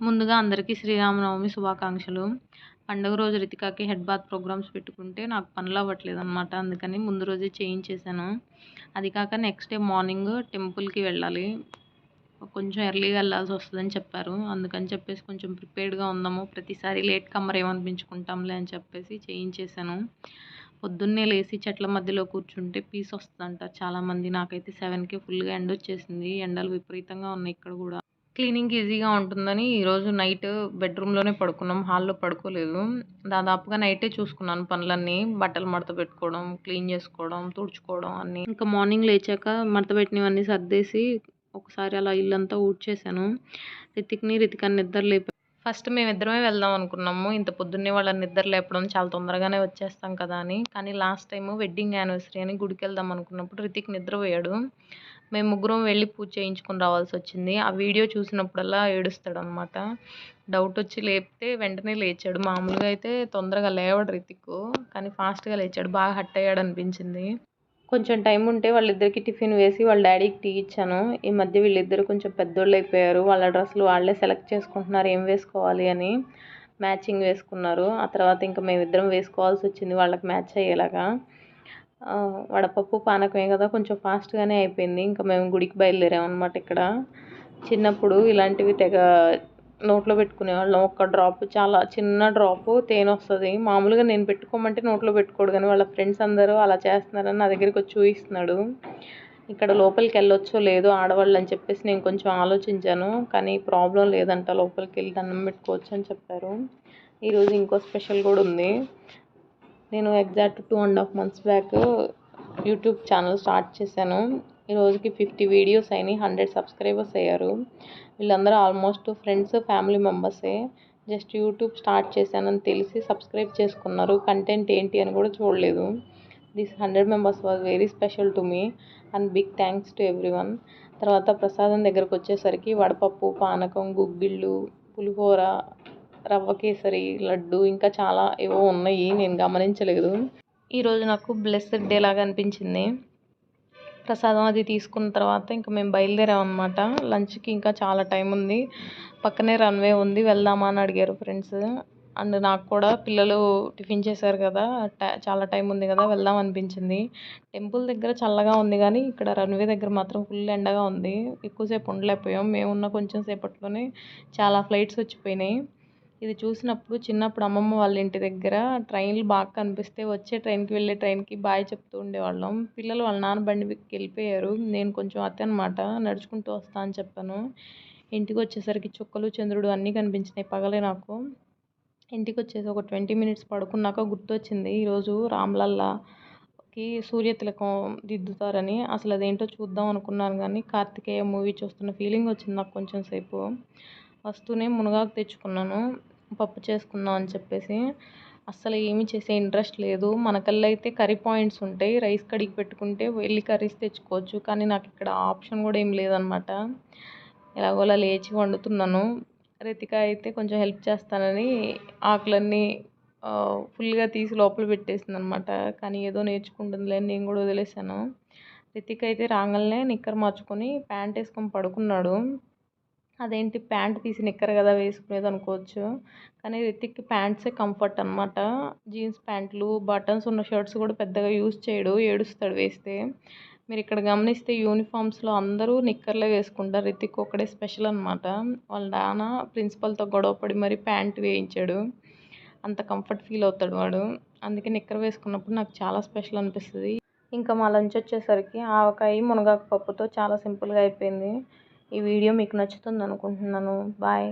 ముందుగా అందరికీ శ్రీరామనవమి శుభాకాంక్షలు. పండుగ రోజు రితికాకి హెడ్ బాత్ ప్రోగ్రామ్స్ పెట్టుకుంటే నాకు పనులు అవ్వట్లేదు అనమాట అందుకని ముందు రోజే చేయించేసాను అది కాక నెక్స్ట్ డే మార్నింగ్ టెంపుల్కి వెళ్ళాలి. కొంచెం ఎర్లీగా వెళ్ళాల్సి వస్తుందని చెప్పారు. అందుకని చెప్పేసి కొంచెం ప్రిపేర్డ్గా ఉందాము. ప్రతిసారి లేట్ కమ్మర్ ఏమనిపించుకుంటాంలే అని చెప్పేసి చేయించేసాను పొద్దున్నే లేచి చెట్ల మధ్యలో కూర్చుంటే పీస్ వస్తుందంట చాలామంది. నాకైతే సెవెన్కే ఫుల్గా ఎండ వచ్చేసింది ఎండలు విపరీతంగా ఉన్నాయి ఇక్కడ కూడా. క్లీనింగ్ ఈజీగా ఉంటుందని ఈరోజు నైట్ బెడ్రూమ్లోనే పడుకున్నాం హాల్లో పడుకోలేదు. దాదాపుగా నైటే చూసుకున్నాను పనులన్నీ. బట్టలు మడత పెట్టుకోవడం క్లీన్ చేసుకోవడం తుడుచుకోవడం అన్నీ. ఇంకా మార్నింగ్ లేచాక మడత పెట్టినవన్నీ సర్దేసి ఒకసారి అలా ఇల్లంతా ఊడ్చేసాను రితిక్ని రితికాన్ని నిద్ర లేపి ఫస్ట్ మేము ఇద్దరమే వెళ్దాం అనుకున్నాము. ఇంత పొద్దున్నే వాళ్ళని నిద్ర లేపడం చాలా తొందరగానే వచ్చేస్తాం కదా అని. కానీ లాస్ట్ టైం వెడ్డింగ్ యానివర్సరీ అని గుడికి వెళ్దాం అనుకున్నప్పుడు రితిక్ నిద్రపోయాడు. మేము ముగ్గురం వెళ్ళి పూజ చేయించుకుని రావాల్సి వచ్చింది. ఆ వీడియో చూసినప్పుడల్లా ఏడుస్తాడు అనమాట డౌట్ వచ్చి లేపితే వెంటనే లేచాడు. మామూలుగా అయితే తొందరగా లేవడు రితిక్ కానీ ఫాస్ట్గా లేచాడు. బాగా హట్ అయ్యాడు అనిపించింది. కొంచెం టైం ఉంటే వాళ్ళిద్దరికి టిఫిన్ వేసి వాళ్ళ డాడీకి టీ ఇచ్చాను. ఈ మధ్య వీళ్ళిద్దరు కొంచెం పెద్దోళ్ళు అయిపోయారు. వాళ్ళ డ్రెస్సులు వాళ్ళే సెలెక్ట్ చేసుకుంటున్నారు. ఏం వేసుకోవాలి అని మ్యాచింగ్ వేసుకున్నారు. ఆ తర్వాత ఇంకా మేమిద్దరం వేసుకోవాల్సి వచ్చింది. వాళ్ళకి మ్యాచ్ అయ్యేలాగా. వడపప్పు పానకమే కదా కొంచెం ఫాస్ట్గానే అయిపోయింది. ఇంకా మేము గుడికి బయలుదేరాం అనమాట ఇక్కడ. చిన్నప్పుడు ఇలాంటివి తెగ నోట్లో పెట్టుకునేవాళ్ళం. ఒక్క డ్రాప్ చాలా చిన్న డ్రాప్ తేనె వస్తుంది. మామూలుగా నేను పెట్టుకోమంటే నోట్లో పెట్టుకోడు కానీ వాళ్ళ ఫ్రెండ్స్ అందరూ అలా చేస్తున్నారని నా దగ్గరికి వచ్చి చూపిస్తున్నాడు ఇక్కడ లోపలికి వెళ్ళొచ్చో లేదో ఆడవాళ్ళు అని చెప్పేసి నేను కొంచెం ఆలోచించాను. కానీ ప్రాబ్లం లేదంట లోపలికి వెళ్ళి దండం పెట్టుకోవచ్చు అని చెప్పారు. ఈరోజు ఇంకో స్పెషల్ కూడా ఉంది. నేను exact two and half months back YouTube channel start చేశాను. ఈ రోజుకి ఫిఫ్టీ వీడియోస్ అయినాయి హండ్రెడ్ సబ్స్క్రైబర్స్ అయ్యారు. వీళ్ళందరూ ఆల్మోస్ట్ ఫ్రెండ్స్ ఫ్యామిలీ మెంబర్సే జస్ట్ యూట్యూబ్ స్టార్ట్ చేశానని తెలిసి సబ్స్క్రైబ్ చేసుకున్నారు. కంటెంట్ ఏంటి అని కూడా చూడలేదు. This hundred members was very special to me and big thanks to everyone తర్వాత ప్రసాదం దగ్గరకు వచ్చేసరికి వడపప్పు పానకం గుగ్గిళ్ళు పులిహోర రవ్వ కేసరి లడ్డు ఇంకా చాలా ఏవో ఉన్నాయి. నేను గమనించలేదు. ఈరోజు నాకు బ్లెస్సెడ్ డే లాగా అనిపించింది. ప్రసాదం అది తీసుకున్న తర్వాత ఇంకా మేము బయలుదేరాం అనమాట లంచ్కి ఇంకా చాలా టైం ఉంది. పక్కనే రన్వే ఉంది. వెళ్దామా అని అడిగారు ఫ్రెండ్స్. అండ్ నాకు కూడా పిల్లలు టిఫిన్ చేశారు కదా. చాలా టైం ఉంది కదా వెళ్దాం అనిపించింది. టెంపుల్ దగ్గర చల్లగా ఉంది కానీ ఇక్కడ రన్వే దగ్గర మాత్రం ఫుల్ ఎండగా ఉంది. ఎక్కువసేపు ఉండలేకపోయాం. మేమున్న కొంచెం సేపట్లోనే చాలా ఫ్లైట్స్ వచ్చిపోయినాయి. ఇది చూసినప్పుడు చిన్నప్పుడు అమ్మమ్మ వాళ్ళ ఇంటి దగ్గర ట్రైన్లు బాగా కనిపిస్తే వచ్చే ట్రైన్కి వెళ్ళే ట్రైన్కి బాయ్ చెప్తూ ఉండేవాళ్ళం. పిల్లలు వాళ్ళ నాన్న బండి వెళ్ళిపోయారు. నేను కొంచెం అత్త అనమాట నడుచుకుంటూ వస్తా అని చెప్పాను. ఇంటికి వచ్చేసరికి చుక్కలు చంద్రుడు అన్నీ కనిపించినాయి పగలే నాకు. ఇంటికి వచ్చేసి ఒక ట్వంటీ మినిట్స్ పడుకున్నాక గుర్తొచ్చింది ఈరోజు రామ్లల్లాకి సూర్య తిలకం దిద్దుతారని. అసలు అదేంటో చూద్దాం అనుకున్నాను కానీ కార్తికేయ మూవీ చూస్తున్న ఫీలింగ్ వచ్చింది నాకు కొంచెం సేపు. వస్తూనే మునగాకు తెచ్చుకున్నాను. పప్పు చేసుకుందాం అని చెప్పేసి. అస్సలు ఏమీ చేసే ఇంట్రెస్ట్ లేదు. మన కల్లా అయితే కర్రీ పాయింట్స్ ఉంటాయి. రైస్ కడిగి పెట్టుకుంటే వెళ్ళి కర్రీస్ తెచ్చుకోవచ్చు. కానీ నాకు ఇక్కడ ఆప్షన్ కూడా ఏం లేదనమాట. ఎలాగోలా లేచి వండుతున్నాను. రితిక అయితే కొంచెం హెల్ప్ చేస్తానని ఆకులన్నీ ఫుల్గా తీసి లోపల పెట్టేసింది అనమాట కానీ ఏదో నేర్చుకుంటుందిలే నేను కూడా వదిలేసాను రితిక్ అయితే రాగానే నిక్కర్ మార్చుకొని ప్యాంట్ వేసుకొని పడుకున్నాడు. అదేంటి ప్యాంట్ తీసి నిక్కర్ కదా వేసుకునేది అనుకోవచ్చు. కానీ రితిక్కి ప్యాంట్సే కంఫర్ట్ అనమాట జీన్స్ ప్యాంట్లు బటన్స్ ఉన్న షర్ట్స్ కూడా పెద్దగా యూజ్ చేయడు ఏడుస్తాడు వేస్తే. మీరు ఇక్కడ గమనిస్తే యూనిఫామ్స్లో అందరూ నిక్కర్లే వేసుకుంటారు. రితిక్ ఒక్కడే స్పెషల్ అనమాట వాళ్ళ నాన్న ప్రిన్సిపల్తో గొడవపడి మరి ప్యాంట్ వేయించాడు. అంత కంఫర్ట్ ఫీల్ అవుతాడు వాడు. అందుకే నిక్కర్ వేసుకున్నప్పుడు నాకు చాలా స్పెషల్ అనిపిస్తుంది. ఇంకా మా లంచ్ వచ్చేసరికి ఆవకాయ మునగాకు పప్పుతో చాలా సింపుల్గా అయిపోయింది. ఈ వీడియో మీకు నచ్చుతుంది అనుకుంటున్నాను బాయ్